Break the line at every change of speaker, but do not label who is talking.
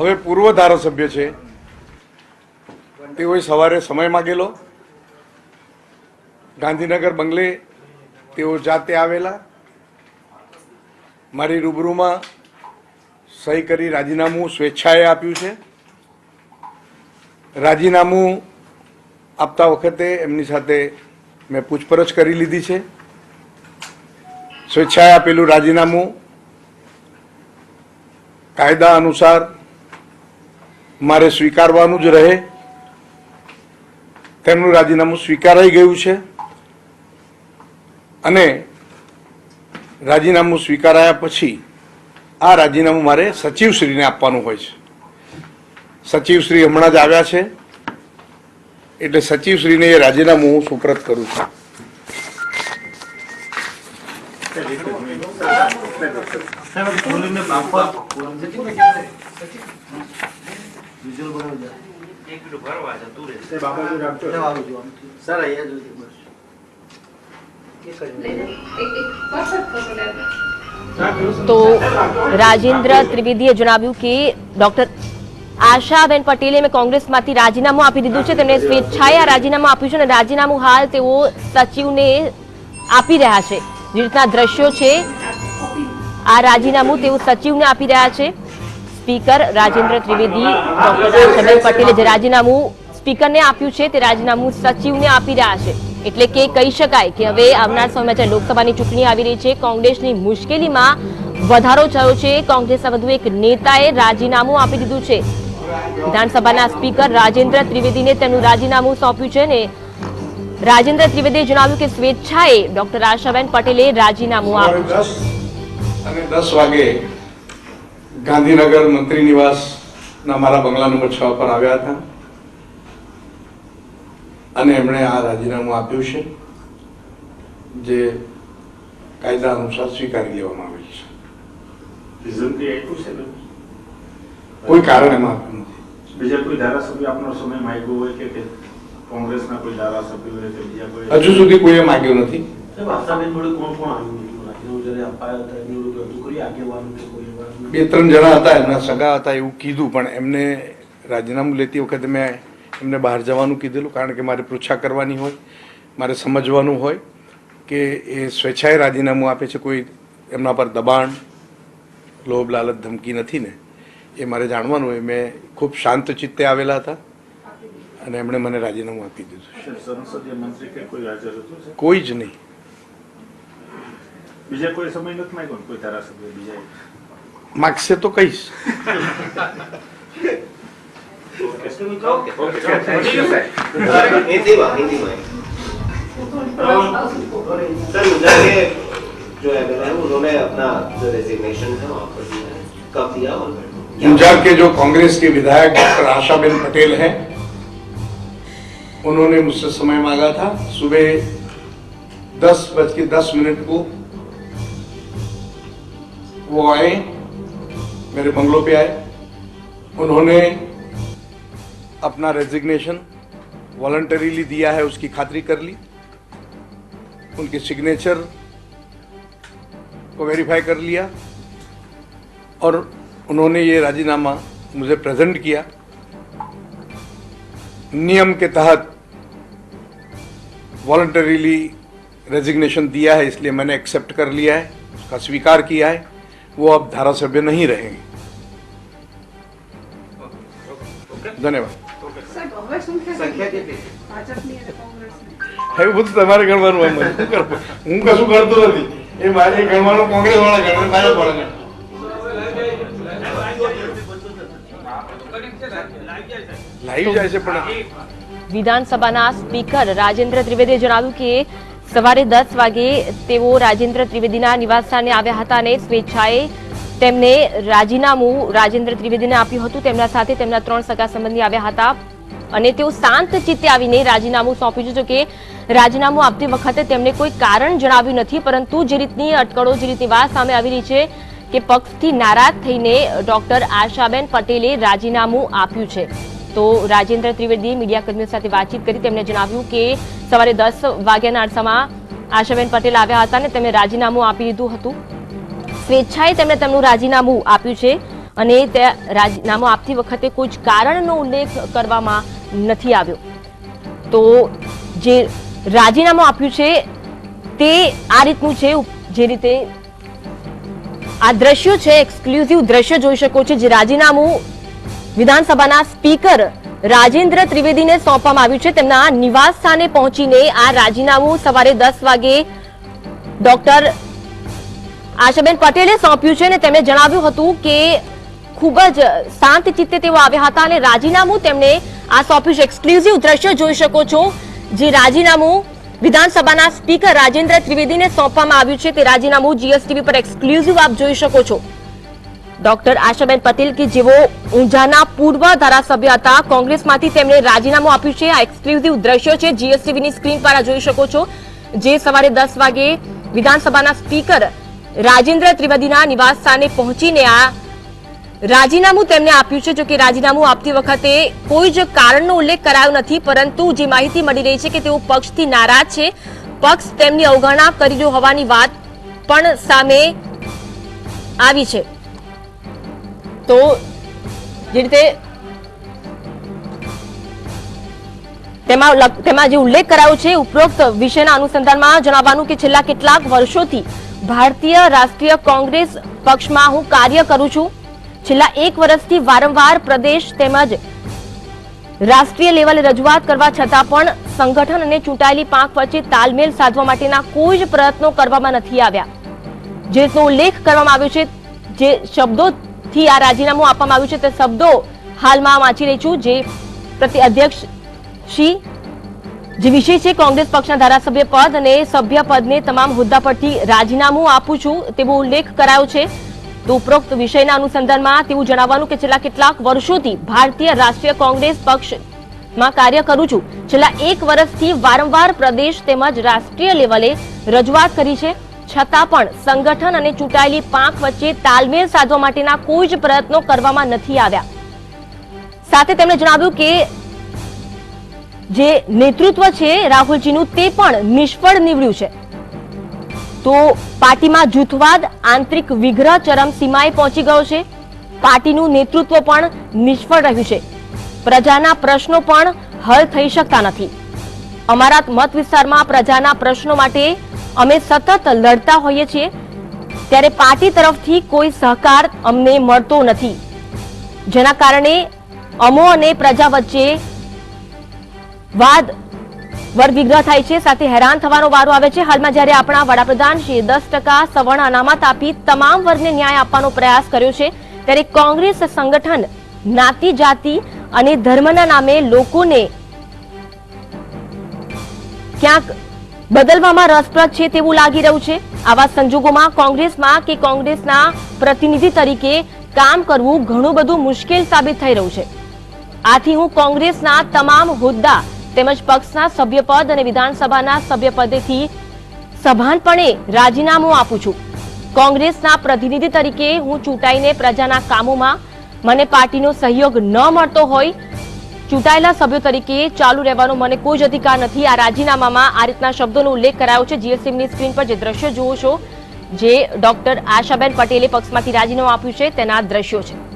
હવે પૂર્વ ધારાસભ્ય છે. તેઓએ સવારે સમય માગેલો. ગાંધીનગર બંગલે તેઓ જાતે આવેલા. મારી રૂબરૂમાં સહી કરી રાજીનામું સ્વેચ્છાએ આપ્યું છે. રાજીનામું આપતા વખતે એમની સાથે મેં પૂછપરછ કરી લીધી છે. સ્વેચ્છાએ આપેલું રાજીનામું કાયદા અનુસાર મારે સ્વીકારવાનું જ રહે. તેમનું રાજીનામું સ્વીકારાઈ ગયું છે. અને રાજીનામું સ્વીકારાયા પછી આ રાજીનામું મારે સચિવશ્રીને આપવાનું હોય છે. સચિવશ્રી હમણાં જ આવ્યા છે. એટલે સચિવશ્રીને એ રાજીનામું હું સુપ્રત કરું છું.
સર અહીંયા જો બસ.
તો રાજેન્દ્ર ત્રિવેદીએ જણાવ્યું કે ડોક્ટર આશાબેન પટેલે મેં કોંગ્રેસમાંથી રાજીનામું આપી દીધું છે. તેમણે સ્વેચ્છાએ આ રાજીનામું આપ્યું છે અને રાજીનામું હાલ તેઓ સચિવને આપી રહ્યા છે. જે રીતના દ્રશ્યો છે આ રાજીનામું તેઓ સચિવને આપી રહ્યા છે. સ્પીકર રાજેન્દ્ર ત્રિવેદી, ડોક્ટર આશાબેન પટેલે જે રાજીનામું સ્પીકરને આપ્યું છે, તે રાજીનામું સચિવને આપી રહ્યા છે. એટલે કે કહી શકાય કે હવે આવનાર સમયમાં જ્યારે લોકસભાની ચૂંટણી આવી રહી છે, કોંગ્રેસની મુશ્કેલીમાં વધારો થયો છે. કોંગ્રેસના વધુ એક નેતાએ રાજીનામું આપી દીધું છે. વિધાનસભાના સ્પીકર રાજેન્દ્ર ત્રિવેદીને તેનું રાજીનામું સોંપ્યું છે ને રાજેન્દ્ર ત્રિવેદીએ જણાવ્યું કે સ્વેચ્છાએ ડોક્ટર આશાબેન પટેલે રાજીનામું આપ્યું.
અને દસ વાગે ગાંધીનગર મંત્રી નિવાસના મારા બંગલા નંબર છ પર આવ્યા હતા. અને એમણે આ રાજીનામું આપ્યું છે જે કાયદા અનુસાર સ્વીકારી લેવામાં આવેલ છે.
આપ્યું છે ને?
કોઈ કારણ એમાં આપ્યું નથી.
બીજા કોઈ ધારાસભ્ય આપનો સમય માંગ્યો હોય કે કે કોંગ્રેસના કોઈ ધારાસભ્ય હોય કે બીજા કોઈ?
હજુ સુધી કોઈએ માંગ્યો નથી.
કોણ કોણ આવ્યું? હતું રાજીનામું જ્યારે અપાયા હતા એમની જોડે કોઈ આગેવાનું કે કોઈ?
બે ત્રણ જણા હતા એમના સગા હતા એવું કીધું પણ એમને રાજીનામું લેતી વખતે મેં એમને બહાર જવાનું કીધેલું કારણ કે મારે પૃચ્છા કરવાની હોય મારે સમજવાનું હોય કે એ સ્વેચ્છાએ રાજીનામું આપે છે કોઈ એમના પર દબાણ લોભ લાલચ ધમકી નથી ને એ મારે જાણવાનું હોય. મેં ખૂબ શાંત ચિત્તે આવેલા હતા અને એમણે મને રાજીનામું આપી દીધું
કોઈ હાજર હતું છે
કોઈ જ નહીં.
બીજા કોઈ સમય નથી માંગ્યો કોઈ ધારાસભ્ય બીજા?
માગશે તો કહીશ
हिंदी में हिंदी में सर मुझे जो है है उन्होंने अपना जो रेजिग्नेशन है वहाँ पर दिया है कब दिया और
ऊंझा के जो कांग्रेस के विधायक डॉक्टर आशाबेन पटेल हैं उन्होंने मुझसे समय मांगा था सुबह दस बज के दस मिनट को वो आए मेरे बंगलों पे आए। उन्होंने अपना रेजिग्नेशन वॉलंटरीली दिया है, उसकी खातरी कर ली। उनके सिग्नेचर को वेरीफाई कर लिया और उन्होंने ये राजीनामा मुझे प्रेजेंट किया। नियम के तहत वॉलंटरीली रेजिग्नेशन दिया है, इसलिए मैंने एक्सेप्ट कर लिया है, उसका स्वीकार किया है। वो अब धारासभ्य नहीं रहेंगे ધન્યવાદ
સાહેબ હવે શું થશે
संख्या कितनी
ભાજપની અને કોંગ્રેસની
એવું બધું તમારે ગણવાનું હોય મને શું કરવું? હું કશું કરતો નથી એ મારે ગણવાનું કોંગ્રેસ વાળા ગણે ભાજપ વાળા ગણે લાઈવ જાય છે પણ
વિધાનસભાના સ્પીકર રાજેન્દ્ર ત્રિવેદીએ જણાવ્યું કે સવારે દસ વાગે તેઓ રાજેન્દ્ર ત્રિવેદીના નિવાસસ્થાને આવ્યા હતા અને સ્વેચ્છાએ તેમને રાજીનામું રાજેન્દ્ર ત્રિવેદીને આપ્યું હતું. તેમના સાથે તેમના ત્રણ સગા સંબંધી આવ્યા હતા અને તેઓ શાંત ચિત્તે આવીને રાજીનામું સોંપ્યું છે. જોકે રાજીનામું આપતી વખતે તેમને કોઈ કારણ જણાવ્યું નથી, પરંતુ જે રીતની અટકળો, જે રીતની વાત સામે આવી રહી છે કે પક્ષથી નારાજ થઈને ડોક્ટર આશાબેન પટેલે રાજીનામું આપ્યું છે. તો રાજેન્દ્ર ત્રિવેદીએ મીડિયાકર્મીઓ સાથે વાતચીત કરી તેમણે જણાવ્યું કે સવારે દસ વાગ્યાના અરસામાં આશાબેન પટેલ આવ્યા હતા અને તેમણે રાજીનામું આપી દીધું હતું. સ્વેચ્છાએ તેમણે તેમનું રાજીનામું આપ્યું છે અને તે રાજીનામું આપતી વખતે કોઈ કારણનો ઉલ્લેખ કરવામાં નથી આવ્યો. તો જે રાજીનામું આપ્યું છે તે આ રીતનું છે, જે રીતે આ દ્રશ્યો છે એક્સક્લુઝિવ દ્રશ્ય જોઈ શકો છો, જે રાજીનામું વિધાનસભાના સ્પીકર રાજેન્દ્ર ત્રિવેદીને સોંપવામાં આવ્યું છે. તેમના નિવાસ સ્થાને પહોંચીને આ રાજીનામું સવારે દસ વાગે ડોક્ટર આશાબેન પટેલે સોંપ્યું છે અને તેમણે જણાવ્યું હતું કે ખૂબ જ શાંત ચિત્તે તેઓ આવ્યા હતા અને રાજીનામું તેમણે આ સોંપ્યું છે. એક્સક્લુઝિવ દ્રશ્ય જોઈ શકો છો, જે રાજીનામું વિધાનસભાના સ્પીકર રાજેન્દ્ર ત્રિવેદીને સોંપવામાં આવ્યું છે. તે રાજીનામું જીએસટીવી પર એક્સક્લુઝિવ આપ જોઈ શકો છો. ડોક્ટર આશાબેન પટેલ કે જેઓ ઊંઝાના પૂર્વ ધારાસભ્ય હતા. કોંગ્રેસમાંથી તેમણે રાજીનામું આપ્યું છે. આ એક્સક્લુઝિવ દ્રશ્યો છે. જીએસટીવીની સ્ક્રીન પર જોઈ શકો છો. જે સવારે દસ વાગે વિધાનસભાના સ્પીકર રાજેન્દ્ર ત્રિવેદીના નિવાસ સ્થાને પહોંચીને આ રાજીનામું તેમને આપ્યું છે. જો કે રાજીનામું આપતી વખતે કોઈ જ કારણનો ઉલ્લેખ કરાયો નથી. પરંતુ જે માહિતી મળી રહી છે કે તેઓ પક્ષથી નારાજ છે. પક્ષ તેમની અવગણના કરી રહ્યો હોવાની વાત પણ સામે આવી છે. તો જે રીતે તેમાં તેમાં જે ઉલ્લેખ કરાયો છે, ઉપરોક્ત વિષયના અનુસંધાનમાં જણાવવાનું કે છેલ્લા કેટલાક વર્ષોથી ભારતીય રાષ્ટ્રીય કોંગ્રેસ પક્ષમાં હું કાર્ય કરું છું. છેલ્લા એક વર્ષથી વારંવાર પ્રદેશ તેમજ રાષ્ટ્રીય લેવલે રજૂઆત કરવા છતાં પણ સંગઠન અને ચૂંટાયેલી પાંખ વચ્ચે તાલમેલ સાધવા માટેના કોઈ જ પ્રયત્નો કરવામાં નથી આવ્યા. જેનો ઉલ્લેખ કરવામાં આવ્યો છે, જે શબ્દોથી આ રાજીનામું આપવામાં આવ્યું છે તે શબ્દો હાલમાં વાંચી રહી છું જે પ્રતિ અધ્યક્ષ શ્રી, જે વિષય છે કોંગ્રેસ પક્ષના ધારાસભ્ય પદ અને સભ્ય પદને તમામ હોદ્દા પરથી રાજીનામું આપું છું તેવો ઉલ્લેખ કરાયો છે. તો ઉપરોક્ત વિષયના અનુસંધાનમાં તેવું જણાવવાનું કે છેલ્લા કેટલાક વર્ષોથી ભારતીય રાષ્ટ્રીય કોંગ્રેસ પક્ષમાં કાર્ય કરું છું. છેલ્લા એક વર્ષથી વારંવાર પ્રદેશ તેમજ રાષ્ટ્રીય લેવલે રજૂઆત કરી છે. છતાં પણ સંગઠન અને ચૂંટાયેલી પાંખ વચ્ચે તાલમેલ સાધવા માટેના કોઈ જ પ્રયત્નો કરવામાં નથી આવ્યા. સાથે તેમણે જણાવ્યું કે જે નેતૃત્વ છે રાહુલજીનું તે પણ નિષ્ફળ નીવડ્યું છે. તો પાર્ટીમાં જૂથવાદ, આંતરિક વિગ્રહ ચરમસીમાએ પહોંચી ગયો છે. પાર્ટીનું નેતૃત્વ પણ નિષ્ફળ રહ્યું છે. પ્રજાના પ્રશ્નો પણ હલ થઈ શકતા નથી. અમારા મત વિસ્તારમાં પ્રજાના પ્રશ્નો માટે અમે સતત લડતા હોઈએ છીએ, ત્યારે પાર્ટી તરફથી કોઈ સહકાર અમને મળતો નથી. જેના કારણે અમો અને પ્રજા વચ્ચે વાદ વર થાય છે, સાથે હેરાન થવાનો વારો આવે છે. હાલમાં જ્યારે આપણા વડાપ્રધાન શ્રી દસ ટકા સવર્ણ અનામત આપી તમામ વર્ગને ન્યાય આપવાનો પ્રયાસ કર્યો છે, ત્યારે કોંગ્રેસ સંગઠન જ્ઞાતિ જાતિ અને ધર્મના નામે લોકોને ક્યાંક બદલવામાં રસપ્રદ છે તેવું લાગી રહ્યું છે. આવા સંજોગોમાં કોંગ્રેસમાં કે કોંગ્રેસના પ્રતિનિધિ તરીકે કામ કરવું ઘણું બધું મુશ્કેલ સાબિત થઈ રહ્યું છે. આથી હું કોંગ્રેસના તમામ હોદ્દા તેમજ પક્ષના સભ્યપદ અને વિધાનસભાના સભ્યપદેથી સભાનપણે રાજીનામું આપું છું. કોંગ્રેસના પ્રતિનિધિ તરીકે હું ચૂંટાઈને પ્રજાના કામોમાં મને પાર્ટીનો સહયોગ ન મળતો હોય ચૂંટાયેલા સભ્યો તરીકે ચાલુ રહેવાનો મને કોઈ જ અધિકાર નથી. આ રાજીનામામાં આ રીતના શબ્દોનો ઉલ્લેખ કરાયો છે. જીએસએમની સ્ક્રીન પર જે દ્રશ્યો જુઓ છો, જે ડોક્ટર આશાબેન પટેલે પક્ષમાંથી રાજીનામું આપ્યું છે, તેના દ્રશ્યો છે.